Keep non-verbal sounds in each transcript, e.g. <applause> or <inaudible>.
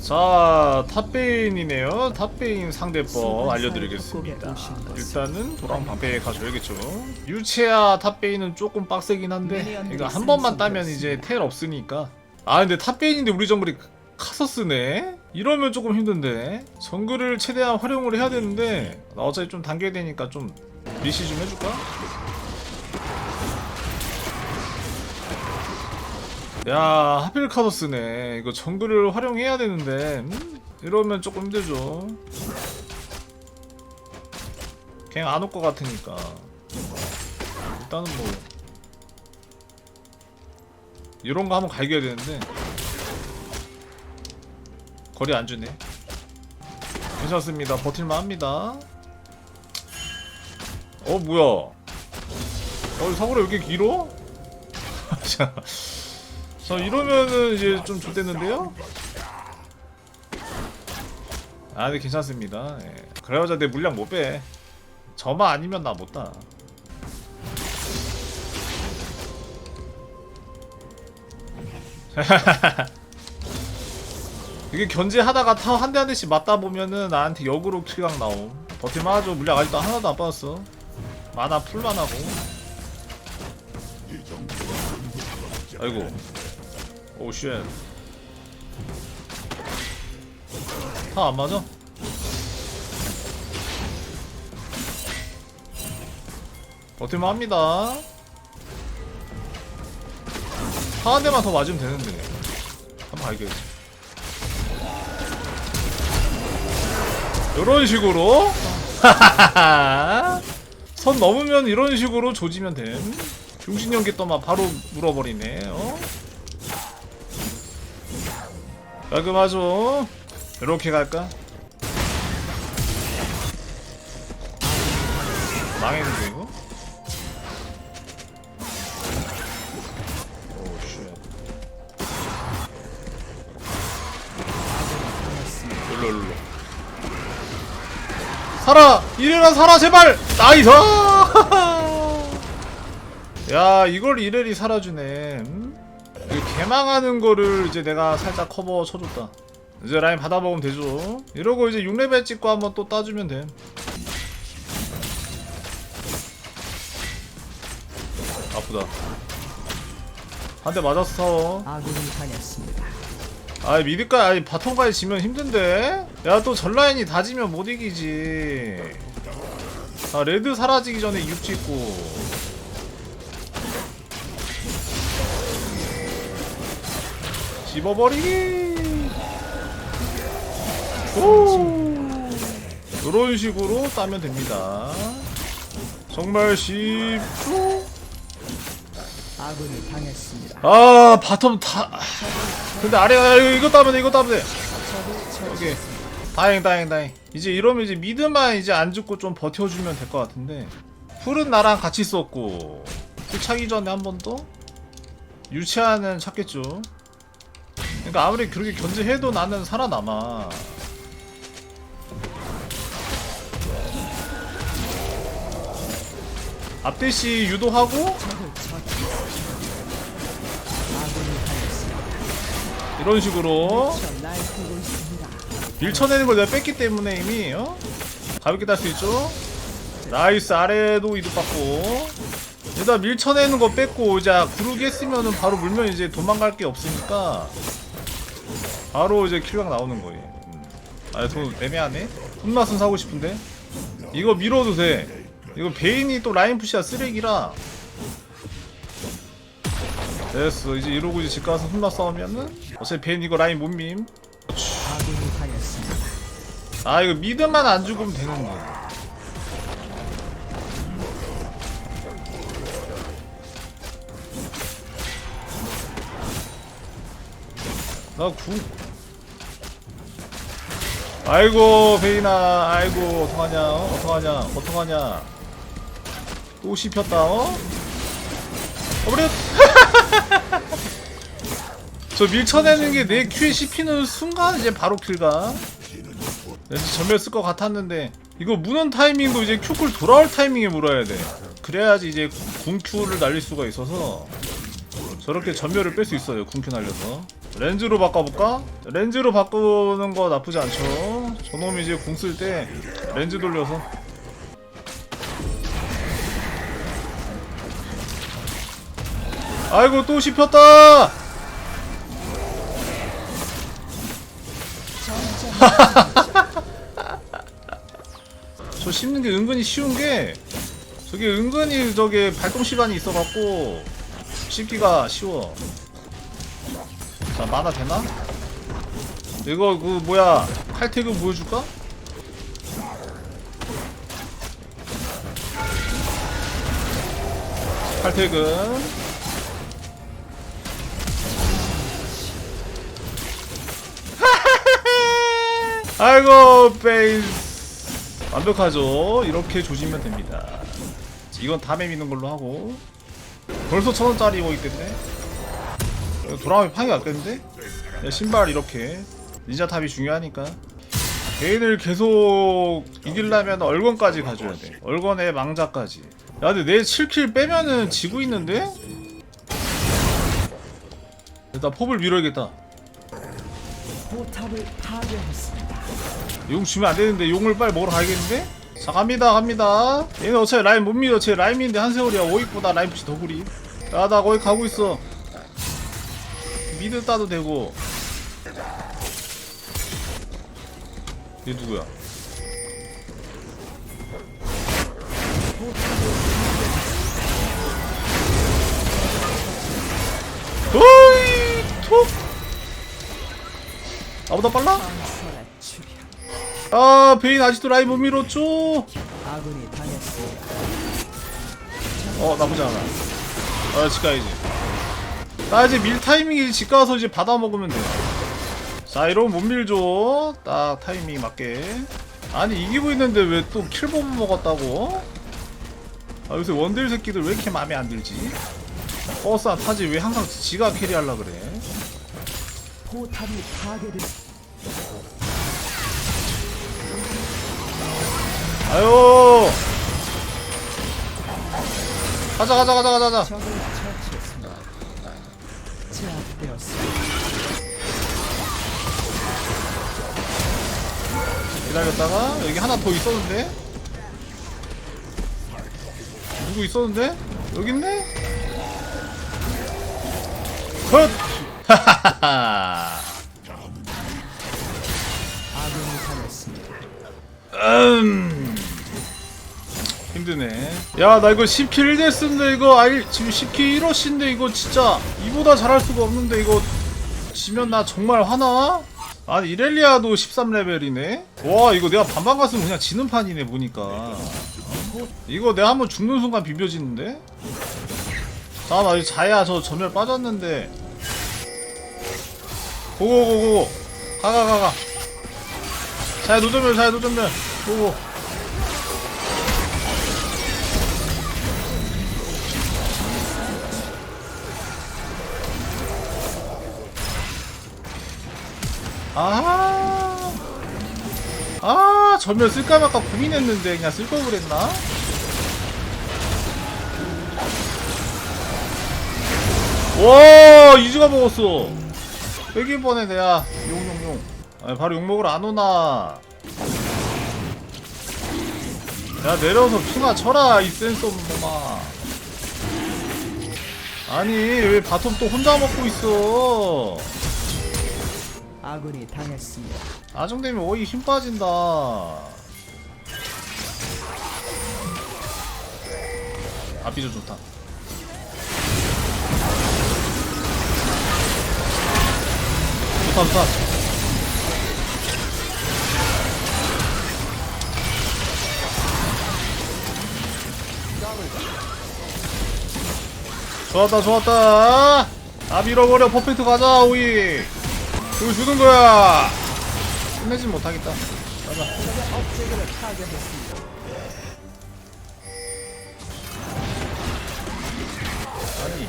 자 탑베인이네요. 탑베인 상대법 알려드리겠습니다. 일단은 돌아온 방패 가져야겠죠. 유채아 탑베인은 조금 빡세긴 한데 이거 한 번만 따면 이제 텔 없으니까. 아 근데 탑베인인데 우리 정글이 카서스네? 이러면 조금 힘든데. 정글을 최대한 활용을 해야 되는데 나 어차피 좀 당겨야 되니까 좀 리시 좀 해줄까? 야 하필 카더스네. 이거 정글을 활용해야 되는데 음? 이러면 조금 힘들죠. 그냥 안올 것 같으니까. 일단은 뭐 이런 거 한번 갈겨야 되는데. 거리 안 주네. 괜찮습니다. 버틸만 합니다. 어 뭐야? 어 사고가 왜 이렇게 길어? <laughs> 자자 이러면은 이제 좀 좋댔는데요? 아 근데 괜찮습니다. 예. 그래야자 내 물량 못빼. 저만 아니면 나 못따. <laughs> 이게 견제하다가 타 한 대 한 대씩 맞다 보면은 나한테 역으로 킬각 나옴. 버틸만 하죠. 물량 아직도 하나도 안 빠졌어. 만화 풀만 하고. 아이고 오쉣. 다 안 맞아? 버틸만 합니다. 한 대만 더 맞으면 되는데. 한번 갈게요 이런 식으로? <laughs> 선 넘으면 이런 식으로 조지면 됨. 중신연기 떠마 바로 물어버리네 어? 깔끔하죠 이렇게 갈까? 망했는데 이거? 오쉣 룰루룰루 살아! 이래라 살아 제발! 나이스! <laughs> 야 이걸 이래리 살아주네 음? 이 개망하는 거를 이제 내가 살짝 커버 쳐줬다. 이제 라인 받아먹으면 되죠. 이러고 이제 6레벨 찍고 한번 또 따주면 돼. 아프다. 한 대 맞았어. 아군이 당했습니다. 아 미드까 아니 바텀까지 지면 힘든데? 야 또 전라인이 다 지면 못 이기지. 아 레드 사라지기 전에 6 찍고 집어버리기! 오! 이런 식으로 따면 됩니다. 정말 쉽죠 아군이 당했습니다. 아 바텀 다 근데 아래가 이거, 이거 따면 돼 이거 따면 돼. 오케이. 다행 다행 다행. 이제 이러면 이제 미드만 이제 안 죽고 좀 버텨주면 될 것 같은데. 풀은 나랑 같이 썼고 풀 차기 전에 한 번 더? 유치하는 찾겠죠 그러니까 아무리 그렇게 견제해도 나는 살아남아 앞대시 유도하고. 이런 식으로. 밀쳐내는 걸 내가 뺐기 때문에 이미 어? 가볍게 딸 수 있죠 나이스 아래도 이득 받고 일단 밀쳐내는 거 뺐고 이제 구르기 했으면은 바로 물면 이제 도망갈 게 없으니까 바로 이제 킬각 나오는 거예요. 음. 아 돈 애매하네? 훈맛은 사고 싶은데? 이거 밀어도 돼. 이거 베인이 또 라인 푸시야 쓰레기라. 됐어. 이제 이러고 이제 집 가서 훈맛 싸우면은 어차피 베인 이거 라인 아군이 당했습니다. 아 이거 미드만 안 죽으면 되는데 나 구... 아이고 베이나. 아이고 어떡하냐 어? 어떡하냐 어떡하냐. 또 씹혔다 어? 어버려 <laughs> 저 밀쳐내는 게 내 큐에 씹히는 순간 이제 바로 킬가. 왠지 전멸 쓸 것 같았는데. 이거 무는 타이밍도 이제 큐쿨 돌아올 타이밍에 물어야 돼. 그래야지 이제 궁 큐를 날릴 수가 있어서 저렇게 전멸을 뺄 수 있어요 궁큐 날려서. 렌즈로 바꿔볼까? 렌즈로 바꾸는 거 나쁘지 않죠 저놈이 이제 궁 쓸 때 렌즈 돌려서 아이고 또 씹혔다 <laughs> 저 씹는 게 은근히 쉬운 게 저게 은근히 저게 발동 시간이 있어갖고 씹기가 쉬워. 자 만화 되나? 이거 그 뭐야 칼퇴근 보여줄까? 칼퇴근. <laughs> 아이고 베이스. 완벽하죠. 이렇게 조지면 됩니다. 이건 다음에 미는 걸로 하고. 벌써 천원짜리 뭐 있겠네. 이거 돌아가면 파기 왔겠는데? 야, 신발 이렇게. 닌자 탑이 중요하니까 개인을 계속 이기려면 얼건까지 가져야 돼. 얼건에 망자까지. 야 근데 내 7킬 빼면은 지고 있는데? 일단 pop을 밀어야겠다. 포탑을 파괴했습니다. 용 주면 안 되는데 용을 빨리 먹으러 가야겠는데? 자 갑니다 갑니다. 얘는 어차피 라인 못 믿어. 쟤 라인인데 한세월이야. 오익보다 라인 푸시 더 구리. 야나 거기 가고 있어. 미드 따도 되고 얘 누구야? 어이 톡. 나보다 빨라? 아 베인 아직도 못 밀었죠? 어 나쁘지 않아. 아 집가야지. 나 이제 밀 타이밍이 집 가서 이제 받아 먹으면 돼 자 이러면 못 밀죠 딱 타이밍 맞게 아니 이기고 있는데 왜 또 킬범 먹었다고? 아 요새 원딜 새끼들 왜 이렇게 마음에 안 들지? 버스 안 타지 왜 항상 지가 캐리하려 그래? 포탑이 파괴됐. 아유 가자 가자 가자 가자 가자 적을 처치했습니다. 제압되었습니다. 기다렸다가 여기 하나 더 있었는데 누구 있었는데 여기 있네 컷 하하하. <laughs> 음 힘드네 야 나 이거 10킬 1됐는데 이거 아이 지금 10킬 1러시인데 이거 진짜 이보다 잘할 수가 없는데 이거 지면 나 정말 화나? 아니 이렐리아도 13레벨이네? 와 이거 내가 반반 갔으면 그냥 지는 판이네 보니까. 이거 내가 한번 죽는 순간 비벼지는데? 잠깐만 이 자야. 저 전멸 빠졌는데. 고고고고. 가가 가가. 자야 노전멸 자야 노전멸. 고고 아, 아, 전멸 쓸까 말까 고민했는데 그냥 쓸 걸 그랬나? 와, 이즈가 먹었어. 뻔해, 내야. 용용용. 아니, 바로 욕 먹으러 안 오나. 야, 내려서 핑아 쳐라, 이 센스 없는 놈아. 아니, 왜 바텀 또 혼자 먹고 있어? 아군이 당했습니다. 아정되면 어이 힘 빠진다. 아비조 좋다. 좋다 좋다. 좋았다 좋았다. 아 밀어버려 퍼펙트 가자 오이. 그거 주는 거야. 끝내진 못하겠다. 가자. 아니.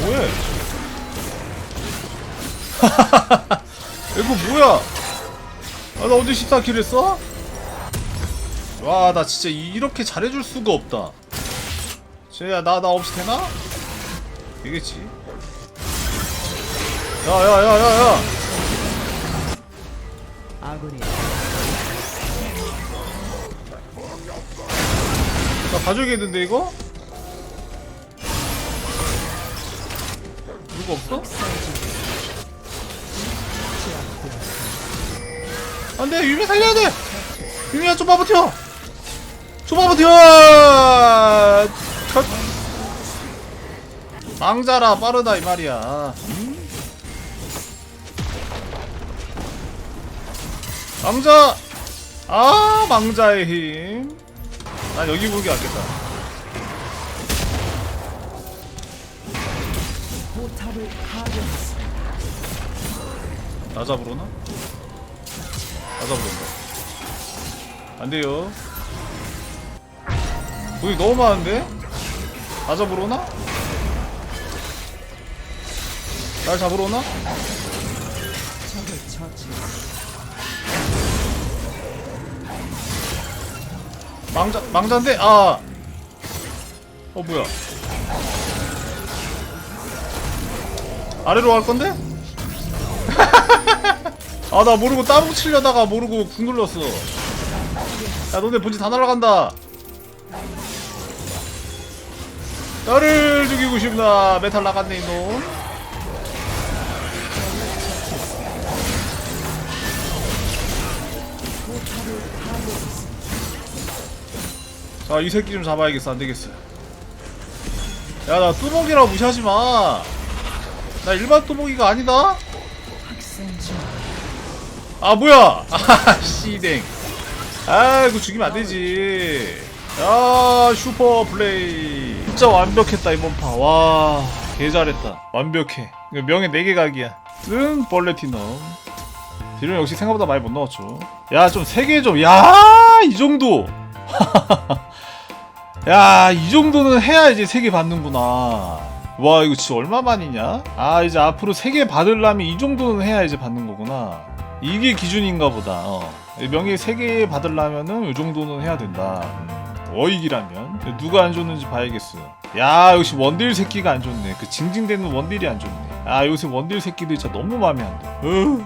뭐해? <laughs> 이거 뭐야? 아, 나나 언제 14킬 했어? 와 나 진짜 이- 이렇게 잘해줄 수가 없다 쟤야 나 나 없이 되나? 되겠지 야야야야야 나 가져야겠는데 이거? 누구 없어? 안돼 유미 살려야 돼 유미야 좀만 버텨 좀만 버텨 컷 망자라 빠르다 이 말이야 음? 망자 아 망자의 힘 난 여기 보는 게 낫겠다. 나 잡으러나? 나 잡으러나? 안 돼요. 거기 너무 많은데? 나 잡으러나? 날 잡으러나? 적을 처치했습니다. 망자, 망자인데? 아! 어, 뭐야. 아래로 갈 건데? <laughs> 아, 나 모르고 따봉 치려다가 모르고 궁 눌렀어. 야, 너네 본지 다 날아간다. 나를 죽이고 싶나? 메탈 나갔네, 이놈. 자, 이 새끼 좀 잡아야겠어. 안 되겠어. 야, 나 뚜벅이라고 무시하지 마. 나 일반 뚜벅이가 아니다? 아, 뭐야! <laughs> 아, 씨댕. 아, 이거 죽이면 안 되지. 야, 슈퍼 플레이. 진짜 완벽했다, 이번 파. 와, 개 잘했다. 완벽해. 명예 4개 각이야. 응, 벌레티넘. 딜은 역시 생각보다 많이 못 넣었죠. 야, 좀 3개 좀. 야, 이 정도. <laughs> 야, 이 정도는 해야 이제 3개 받는구나. 와, 이거 진짜 얼마만이냐? 아, 이제 앞으로 3개 받으려면 이 정도는 해야 이제 받는 거구나. 이게 기준인가 보다. 어. 명예 3개 받으려면은 이 정도는 해야 된다. 음, 어익이라면. 누가 안 줬는지 봐야겠어. 야, 역시 원딜 새끼가 안 좋네. 그 징징대는 원딜이 안 좋네. 아, 요새 원딜 새끼들 진짜 너무 마음에 안 돼. 으.